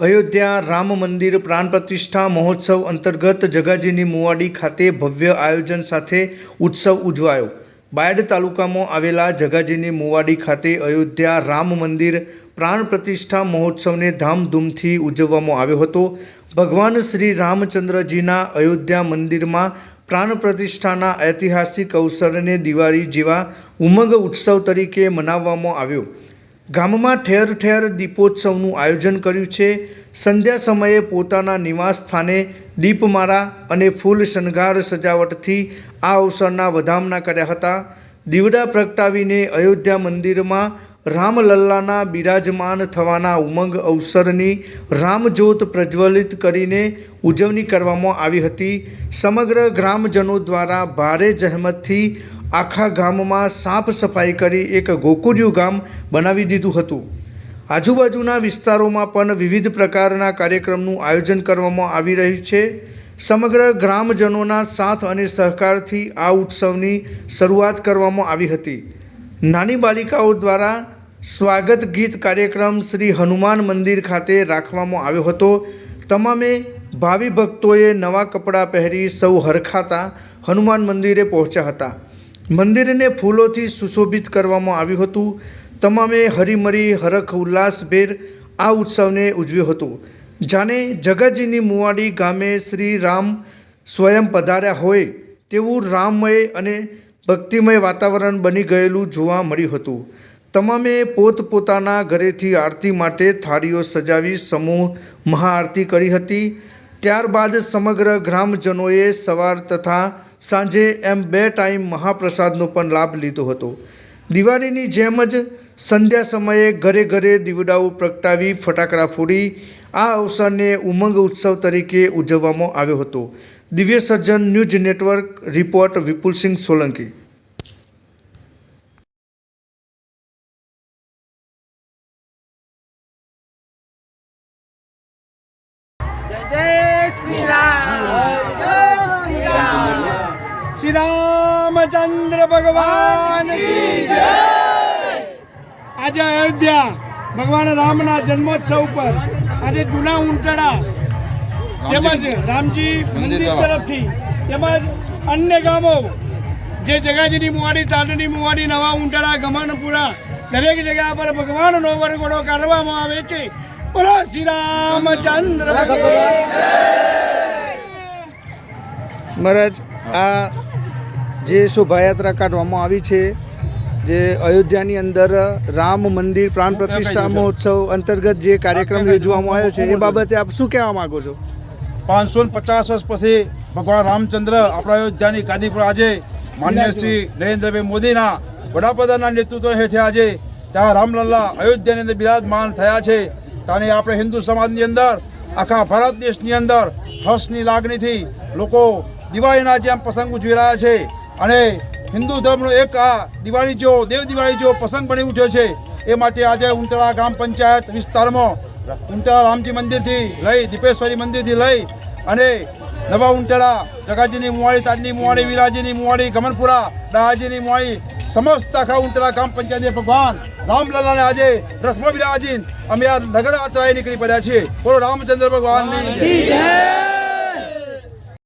અયોધ્યા રામ મંદિર પ્રાણ પ્રતિષ્ઠા મહોત્સવ અંતર્ગત જગાજીની મુવાડી ખાતે ભવ્ય આયોજન સાથે ઉત્સવ ઉજવાયો. બાયડ તાલુકામાં આવેલા જગાજીની મુવાડી ખાતે અયોધ્યા રામ મંદિર પ્રાણ પ્રતિષ્ઠા મહોત્સવને ધામધૂમથી ઉજવવામાં આવ્યો હતો. ભગવાન શ્રી રામચંદ્રજીના અયોધ્યા મંદિરમાં પ્રાણ પ્રતિષ્ઠાના ઐતિહાસિક અવસરને દિવાળી જેવા ઉમંગ ઉત્સવ તરીકે મનાવવામાં આવ્યો. ગામમાં ઠેર ઠેર દીપોત્સવનું આયોજન કર્યું છે. સંધ્યા સમયે પોતાના નિવાસ સ્થાને દીપમાળા અને ફૂલ શણગાર સજાવટથી આ અવસરના વધામણા કર્યા હતા. દીવડા પ્રગટાવીને અયોધ્યા મંદિરમાં રામલલ્લાના બિરાજમાન થવાના ઉમંગ અવસરની રામજ્યોત પ્રજ્વલિત કરીને ઉજવણી કરવામાં આવી હતી. સમગ્ર ગ્રામજનો દ્વારા ભારે જહેમતથી આખા ગામમાં સાફ સફાઈ કરી એક ગોકુર્યું ગામ બનાવી દીધું હતું. આજુબાજુના વિસ્તારોમાં પણ વિવિધ પ્રકારના કાર્યક્રમનું આયોજન કરવામાં આવી રહ્યું છે. સમગ્ર ગ્રામજનોના સાથ અને સહકારથી આ ઉત્સવની શરૂઆત કરવામાં આવી હતી. નાની બાલિકાઓ દ્વારા સ્વાગત ગીત કાર્યક્રમ શ્રી હનુમાન મંદિર ખાતે રાખવામાં આવ્યો હતો. તમામે ભાવિ ભક્તોએ નવા કપડાં પહેરી સૌ હરખાતા હનુમાન મંદિરે પહોંચ્યા હતા. મંદિરને ફૂલોથી સુશોભિત કરવામાં આવ્યું હતું. તમામે હરીમરી, હરખ ઉલ્લાસભેર આ ઉત્સવને ઉજવ્યો હતો. જાણે જગતજીની મુવાડી ગામે શ્રી રામ સ્વયં પધાર્યા હોય તેવું રામમય અને ભક્તિમય વાતાવરણ બની ગયેલું જોવા મળ્યું હતું. તમામે પોતપોતાના ઘરેથી આરતી માટે થાળીઓ સજાવી સમૂહ મહાઆરતી કરી હતી. ત્યારબાદ સમગ્ર ગ્રામજનોએ સવાર તથા સાંજે એમ બે ટાઈમ મહાપ્રસાદનો પણ લાભ લીધો હતો. દિવાળીની જેમ જ સંધ્યા સમયે ઘરે ઘરે દીવડાઓ પ્રગટાવી ફટાકડા ફોડી આ અવસરને ઉમંગ ઉત્સવ તરીકે ઉજવવામાં આવ્યો હતો. Divya Sarjan news network, report Vipulsinh Solanki. Jai Shri Ram. Shri Ramchandra ભગવાન આજે અયોધ્યા ભગવાન રામના જન્મોત્સવ પર આજે જૂના ઉંટડા તેમજ રામજી. મંદિર તરફથી તેમજ અન્ય ગામો જે જગાજીની મુવાડી તાંડની મુવાડી નવા ઉંટડા ગમનપુરા દરેક જગ્યા પર ભગવાનનો વરઘોડો કાઢવામાં આવે છે. બોલો શ્રી રામચંદ્ર ભગવાન. મહારાજ આ જે શોભાયાત્રા કાઢવામાં આવી છે જે અયોધ્યાની અંદર રામ મંદિર પ્રાણ પ્રતિષ્ઠા મહોત્સવ અંતર્ગત જે કાર્યક્રમ યોજવામાં આવ્યો છે એ બાબતે આપ શું કહેવા માગો છો? પાંચસો પચાસ વર્ષ પછી ભગવાન રામચંદ્ર આપણા અયોધ્યાની ગાદી પર આજે માન્ય શ્રી નરેન્દ્રભાઈ મોદીના વડાપ્રધાનના નેતૃત્વ હેઠળ આજે ત્યાં રામલલ્લા અયોધ્યાની અંદર બિરાજમાન થયા છે. ત્યારે આપણે હિન્દુ સમાજની અંદર આખા ભારત દેશની અંદર હર્ષની લાગણીથી લોકો દિવાળીના જેમ પ્રસંગ ઉજવી રહ્યા છે. અને હિન્દુ ધર્મનો એક આ દિવાળી જો, દેવ દિવાળી જો પ્રસંગ બની ઉઠ્યો છે, એ માટે આજે ઉંટળા ગ્રામ પંચાયત વિસ્તારમાં ઉંટળા રામજી મંદિરથી લઈ, દીપેશ્વરી મંદિરથી લઈ અને નવા ઉંટળા જગાજીની મુવાડી, તાજની મુવાડી, વિરાજીની મુવાડી, ગમનપુરા, દહાજીની મુવાડી, સમસ્ત આખા ઉંટળા ગ્રામ પંચાયત ભગવાન રામલાલાને આજે રથમાં બિરાજીને અમે આ નગર યાત્રાએ નીકળી પડ્યા છીએ બોલો રામચંદ્ર ભગવાનની.